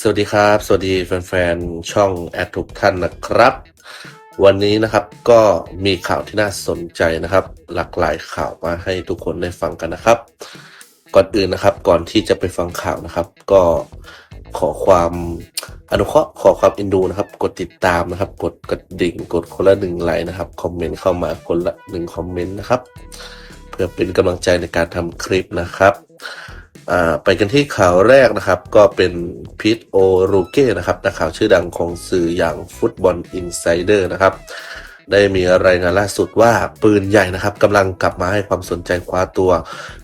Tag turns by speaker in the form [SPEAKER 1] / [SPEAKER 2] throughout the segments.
[SPEAKER 1] สวัสดีครับ สวัสดีแฟนๆ ช่องแอดทุกท่านนะครับ วันนี้นะครับก็มีข่าวที่น่าสนใจนะครับ หลากหลายข่าวมาให้ทุกคนได้ฟังกันนะครับ ก่อนอื่นนะครับก่อนที่จะไปฟังข่าวนะครับ ก็ขอความอนุเคราะห์ขอความอินดูนะครับ กดติดตามนะครับ กดกระดิ่ง กดคนละหนึ่งไลค์นะครับ คอมเมนต์เข้ามาคนละหนึ่งคอมเมนต์นะครับ เพื่อเป็นกำลังใจในการทำคลิปนะครับ ไปกันที่ข่าวแรกนะครับ ก็เป็นพีทโอรูเก้นะครับนักข่าวชื่อดังของสื่ออย่างฟุตบอลอินไซเดอร์นะครับ ได้มีรายงานล่าสุดว่าปืนใหญ่นะครับกำลังกลับมาให้ความสนใจคว้าตัว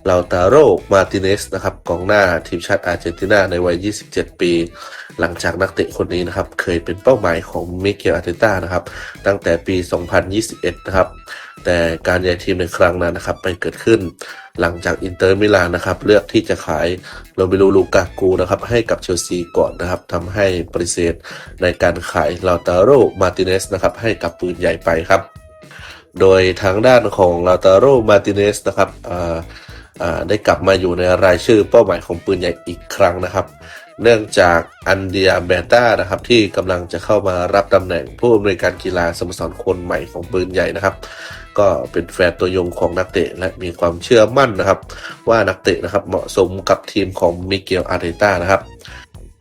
[SPEAKER 1] ลาตาโรมาติเนสนะครับกองหน้าทีมชาติอาร์เจนตินาในวัย 27 ปี หลังจากนักเตะคนนี้นะครับ เคยเป็นเป้าหมายของมิเกลอาร์เตต้านะครับ ตั้งแต่ปี 2021 นะครับแต่การย้ายทีมในครั้งนั้นนะครับไปเกิดขึ้น หลังจากอินเตอร์มิลานนะครับเลือกที่จะขายโรเบลูลูกากูนะครับให้กับเชลซีก่อนนะครับทำให้ปฏิเสธในการขายลาตาโรมาติเนสนะครับให้กับปืนใหญ่ไปครับ โดยทางด้านของลาตาโรมาติเนสนะครับได้กลับมาอยู่ในรายชื่อเป้าหมายของปืนใหญ่อีกครั้งนะครับ เนื่องจากอันเดียเบต้านะครับที่กำลังจะเข้ามารับตำแหน่งผู้อำนวยการกีฬาสโมสรคนใหม่ของปืนใหญ่นะครับ ก็เป็นแฟนตัวยงของนักเตะ และมีความเชื่อมั่นนะครับ ว่านักเตะนะครับเหมาะสมกับทีมของมิเกลอาร์เตต้านะครับ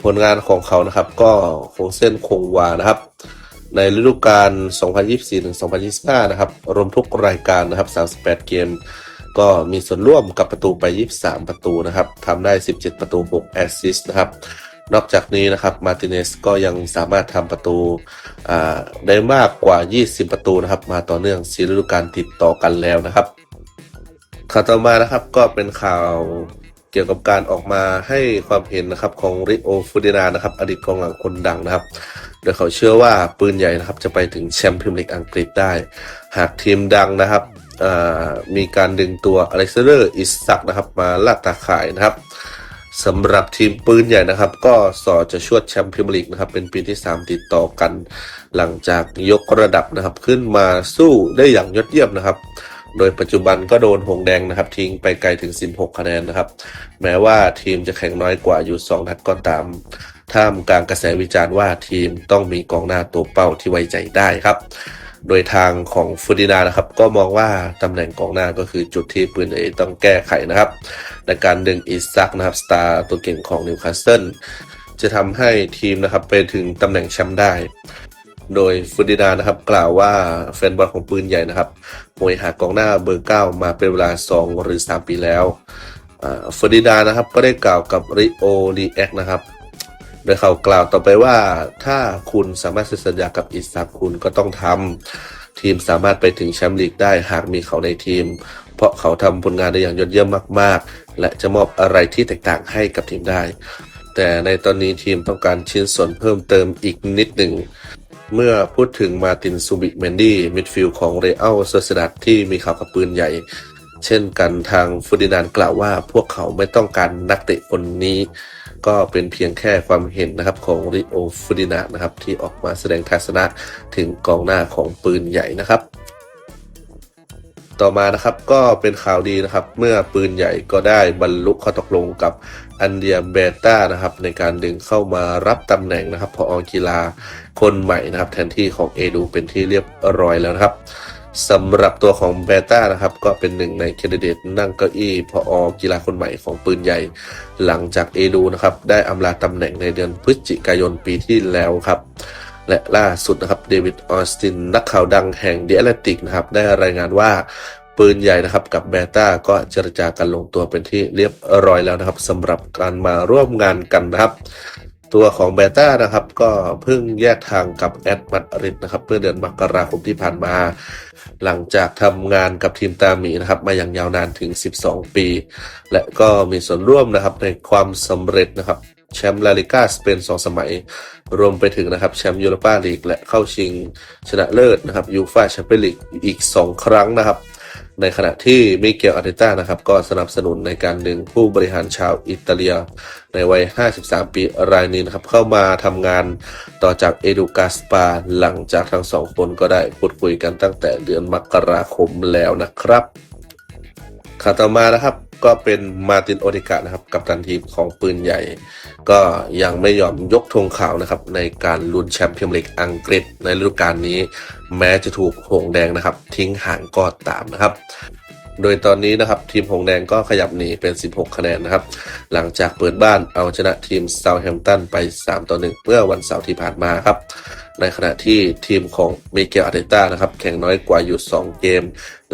[SPEAKER 1] ผลงานของเขานะครับก็คงเส้นคงวานะครับ ในฤดูกาล 2024-2025 นะครับ รวมทุกรายการนะครับ 38 เกม ก็มีส่วนร่วมกับประตูไป 23 ประตูนะครับทำได้ 17 ประตู 6 แอสซิสต์นะครับ นอกจากนี้นะครับมาติเนสก็ยังสามารถทำประตูได้มากกว่า 20 ประตูนะครับ มาต่อเนื่องสีฤดูกาลติดต่อกันแล้วนะครับข่าวต่อมานะครับก็เป็นข่าวเกี่ยวกับการออกมาให้ความเห็นนะครับของริโอฟูดินานะครับ อดีตกองหลังคนดังนะครับ โดยเขาเชื่อว่าปืนใหญ่นะครับจะไปถึงแชมป์พรีเมียร์ลีกอังกฤษได้ หากทีมดังนะครับมีการดึงตัวอเล็กซานเดอร์อิสซักนะครับมาลาดตาข่ายนะครับ สำหรับทีมปืนใหญ่นะครับ ก็สอจะชวดแชมป์พรีเมียร์ลีกนะครับ เป็นปีที่ 3 ติดต่อกัน หลังจากยกระดับนะครับ ขึ้นมาสู้ได้อย่างยอดเยี่ยมนะครับ โดยปัจจุบันก็โดนหงแดงนะครับ ทิ้งไปไกลถึง 16 คะแนนนะครับ แม้ว่าทีมจะแข่งน้อยกว่าอยู่ 2 นัดก็ตาม ท่ามกลางกระแสวิจารณ์ว่าทีมต้องมีกองหน้าตัวเป้าที่ไว้ใจได้ครับ โดยทางของฟูดินานะครับ ก็มองว่าตำแหน่งกองหน้าก็คือจุดที่ปืนเอต้องแก้ไขนะครับ ในการดึงอิซักนะครับสตาร์ตัวเก่งของนิวคาสเซิลจะทำให้ทีมนะครับไปถึงตำแหน่งแชมป์ได้ โดยฟูดินานะครับกล่าวว่าแฟนบอลของปืนใหญ่นะครับหวยหากองหน้าเบอร์เก้ามาเป็นเวลา 2 หรือ 3 ปีแล้วฟูดินานะครับก็ได้กล่าวกับริโอลีแอกนะครับ โดยเขากล่าวต่อไปว่าถ้าคุณสามารถเซ็นสัญญากับอิสซักคุณก็ต้องทำทีมสามารถไปถึงแชมป์ลีกได้หากมีเขาในทีม เพราะเขาทำผลงานได้อย่างยอดเยี่ยมมาก ๆ และจะมอบอะไรที่แตกต่างให้กับทีมได้ แต่ในตอนนี้ทีมต้องการชิ้นส่วนเพิ่มเติมอีกนิดหนึ่งเมื่อพูดถึงมาตินซูบิเมนดี้มิดฟิลด์ของเรอัลโซเซดัดที่มีข่าวกับปืนใหญ่ เช่นกันทางฟูดินานกล่าวว่าพวกเขาไม่ต้องการนักเตะคนนี้ ก็เป็นเพียงแค่ความเห็นนะครับของริโอฟูดินานะครับที่ออกมาแสดงทัศนะถึงกองหน้าของปืนใหญ่นะครับ ต่อมานะครับก็เป็นข่าวดีนะครับ เมื่อปืนใหญ่ก็ได้บรรลุข้อตกลงกับอันเดียเบต้านะครับในการดึงเข้ามารับตำแหน่งนะครับพอกีฬาคนใหม่นะครับ แทนที่ของเอดูเป็นที่เรียบร้อยแล้วนะครับ สำหรับตัวของเบต้านะครับ ก็เป็นหนึ่งในแคนดิเดตนั่งเก้าอี้พออกีฬาคนใหม่ของปืนใหญ่ หลังจากเอดูนะครับ ได้อำลาตำแหน่งในเดือนพฤศจิกายนปีที่แล้วครับ และล่าสุดนะครับเดวิดออสตินนักข่าวดังแห่ง The Atlantic นะครับ ได้รายงานว่าปืนใหญ่นะครับกับเบต้าก็เจรจากันลงตัวเป็นที่เรียบร้อยแล้วนะครับสำหรับการมาร่วมงานกันนะครับ ตัวของเบต้านะครับก็เพิ่งแยกทางกับแอดมัดริดนะครับเมื่อเดือนมกราคมที่ผ่านมา หลังจากทำงานกับทีมตาหมีนะครับมาอย่างยาวนานถึง 12 ปี และก็มีส่วนร่วมนะครับในความสำเร็จนะครับแชมป์ลาลิก้าสเปน2สมัย รวมไปถึงนะครับแชมป์ยูโรปาลีกและเข้าชิงชนะเลิศนะครับยูฟ่าแชมเปี้ยนลีกอีก 2 ครั้งนะครับ ในขณะที่มิเกลอาร์เตต้านะครับก็สนับสนุนในการดึงผู้บริหารชาวอิตาเลีย ในวัย 53 ปีรายนี้นะครับเข้ามาทำงานต่อจากเอดูกาสปาหลังจากทั้งสองคนก็ได้พูดคุยกันตั้งแต่เดือนมกราคมแล้วนะครับข่าวต่อมานะครับ ก็เป็นมาตินโอดิกานะครับ กับตันทีมของปืนใหญ่ ก็ยังไม่ยอมยกธงขาวนะครับ ในการลุ้นแชมป์พรีเมียร์ลีกอังกฤษในฤดูกาลนี้ แม้จะถูกหงแดงนะครับ ทิ้งห่างก็ตามนะครับ โดยตอนนี้นะครับทีมหงแดงก็ขยับหนีเป็น 16 คะแนนนะครับ หลังจากเปิดบ้านเอาชนะทีมเซาแฮมป์ตันไป 3 ต่อ 1 เมื่อวันเสาร์ที่ผ่านมาครับ ในขณะที่ทีมของมิเกลอาร์เตต้านะครับ แข่งน้อยกว่าอยู่ 2 เกม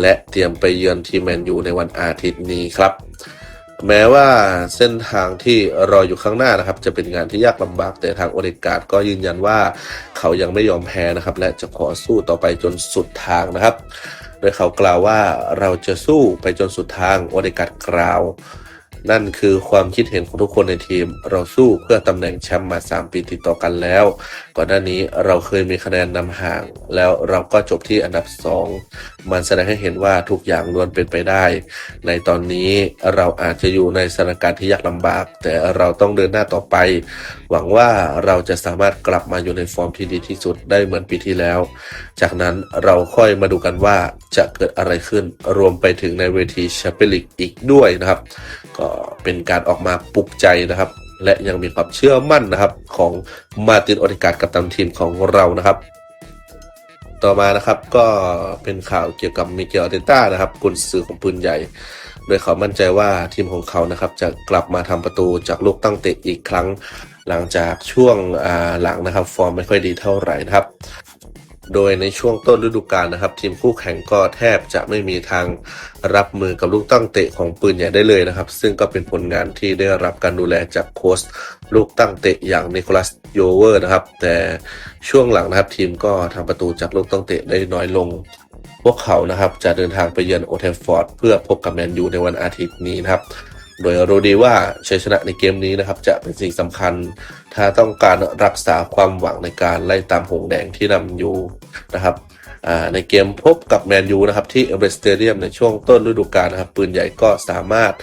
[SPEAKER 1] และเตรียมไปเยือนทีมแมนยูในวันอาทิตย์นี้ครับ แม้ว่าเส้นทางที่รออยู่ข้างหน้านะครับ จะเป็นงานที่ยากลำบากแต่ทางโอเดกาดก็ยืนยันว่าเขายังไม่ยอมแพ้นะครับ และจะขอสู้ต่อไปจนสุดทางนะครับ โดยเขากล่าวว่าเราจะสู้ไปจนสุดทางโอเดกาดกล่าว นั่นคือความคิดเห็นของทุกคนในทีม เราสู้เพื่อตำแหน่งแชมป์มา 3 ปีติดต่อกันแล้ว ก่อนหน้านี้เราเคยมีคะแนนนำห่าง แล้วเราก็จบที่อันดับ 2 มันแสดงให้เห็นว่าทุกอย่างล้วนเป็นไปได้ ในตอนนี้เราอาจจะอยู่ในสถานการณ์ที่ยากลำบาก แต่เราต้องเดินหน้าต่อไป หวังว่าเราจะสามารถกลับมาอยู่ในฟอร์มที่ดีที่สุดได้เหมือนปีที่แล้ว จากนั้นเราค่อยมาดูกันว่าจะเกิดอะไรขึ้นรวมไปถึงในเวทีแชมเปี้ยนลีกอีกด้วยนะครับก็เป็นการออกมาปลุกใจนะครับ และยังมีความเชื่อมั่นนะครับของมาตินโอเดการกับตันทีมของเรานะครับ ต่อมานะครับก็เป็นข่าวเกี่ยวกับมิเกลอาร์เตต้านะครับกุนซือของปืนใหญ่ โดยเขามั่นใจว่าทีมของเขานะครับจะกลับมาทำประตูจากลูกตั้งเตะอีกครั้ง หลังจากช่วงหลังนะครับ ฟอร์มไม่ค่อยดีเท่าไหร่นะครับ โดยในช่วงต้นฤดูกาลนะครับ ทีมคู่แข่งก็แทบจะไม่มีทางรับมือกับลูกตั้งเตะของปืนใหญ่ได้เลยนะครับ ซึ่งก็เป็นผลงานที่ได้รับการดูแลจากโค้ชลูกตั้งเตะอย่างนิโคลัสโยเวอร์นะครับ แต่ช่วงหลังนะครับทีมก็ทำประตูจากลูกตั้งเตะได้น้อยลง พวกเขานะครับจะเดินทางไปเยือนโอเทฟฟอร์ดเพื่อพบกับแมนยูในวันอาทิตย์นี้นะครับ โดยรู้ดีว่าชัยชนะในเกมนี้นะครับจะเป็นสิ่งสำคัญ ถ้าต้องการรักษาความหวังในการไล่ตามหงแดงที่นำอยู่นะครับในเกมพบกับแมนยูนะครับที่เอเวอเรสต์สเตเดียมในช่วงต้นฤดูกาลนะครับ ปืนใหญ่ก็สามารถ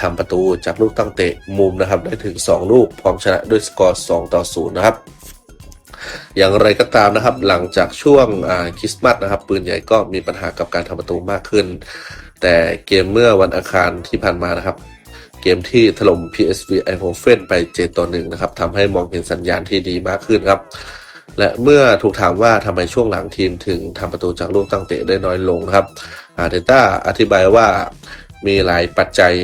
[SPEAKER 1] ทำประตูจากลูกตั้งเตะมุมนะครับ ได้ถึง 2 ลูกพร้อมชนะด้วยสกอร์ 2 ต่อ 0 นะครับอย่างไรก็ตามนะครับ หลังจากช่วงคริสต์มาสนะครับ ปืนใหญ่ก็มีปัญหากับการทำประตูมากขึ้น แต่เกมเมื่อวันอังคารที่ผ่านมานะครับ เกมที่ถล่ม PSV i n d h o v e n ไป7ต่อ1นะครับทำให้มองเห็นสัญญาณที่ดีมากขึ้นครับ และเมื่อถูกถามว่าทำไมช่วงหลังทีมถึงทำประตูจากลูกตั้งเตะได้น้อยลงครับอาร์เตต้าอธิบายว่ามีหลายปัจจัย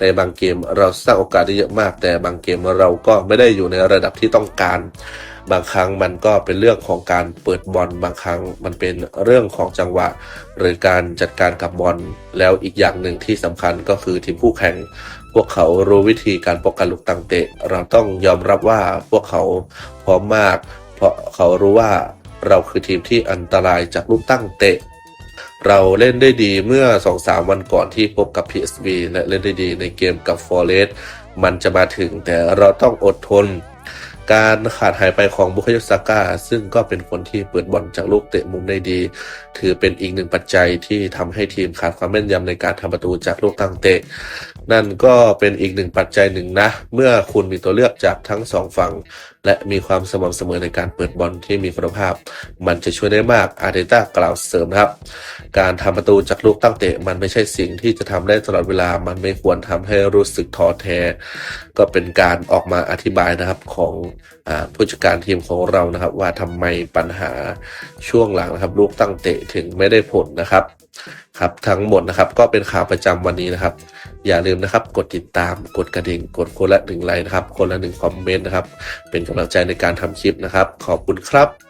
[SPEAKER 1] ในบางเกมเราสร้างโอกาสได้เยอะมาก แต่บางเกมเราก็ไม่ได้อยู่ในระดับที่ต้องการ บางครั้งมันก็เป็นเรื่องของการเปิดบอลบางครั้งมันเป็นเรื่องของจังหวะ หรือการจัดการกับบอลแล้วอีกอย่างหนึ่งที่สำคัญก็คือทีมคู่แข่งพวกเขารู้วิธีการป้องกันลูกตั้งเตะ เราต้องยอมรับว่าพวกเขาพร้อมมาก เพราะเขารู้ว่าเราคือทีมที่อันตรายจากลูกตั้งเตะ เราเล่นได้ดีเมื่อ 2-3 วันก่อนที่พบกับ PSV และเล่นได้ดีในเกมกับ Forest มันจะมาถึงแต่เราต้องอดทน การขาดหายไปของบุคยซาก้าซึ่งก็เป็นคนที่เปิดบอลจากลูกเตะมุมได้ดี ถือเป็นอีกหนึ่งปัจจัยที่ทำให้ทีมขาดความแม่นยำในการทำประตูจากลูกตั้งเตะ นั่นก็เป็นอีกหนึ่งปัจจัยหนึ่งนะ เมื่อคุณมีตัวเลือกจากทั้งสองฝั่ง และมีความสม่ำเสมอในการเปิดบอลที่มีคุณภาพ มันจะช่วยได้มากอาร์เตต้ากล่าวเสริมนะครับ การทำประตูจากลูกตั้งเตะ มันไม่ใช่สิ่งที่จะทำได้ตลอดเวลามันไม่ควรทำให้รู้สึกท้อแท้ ก็เป็นการออกมาอธิบายนะครับของผู้จัดการทีมของเรานะครับ ว่าทำไมปัญหาช่วงหลังนะครับ ลูกตั้งเตะถึงไม่ได้ผลนะครับครับทั้งหมดนะครับก็เป็นข่าวประจำวันนี้นะครับ อย่าลืมนะครับ กดติดตามกดกระดิ่ง กดคนละหนึ่งไลค์นะครับ คนละหนึ่งคอมเมนต์นะครับ เป็นกำลังใจในการทำคลิปนะครับ ขอบคุณครับ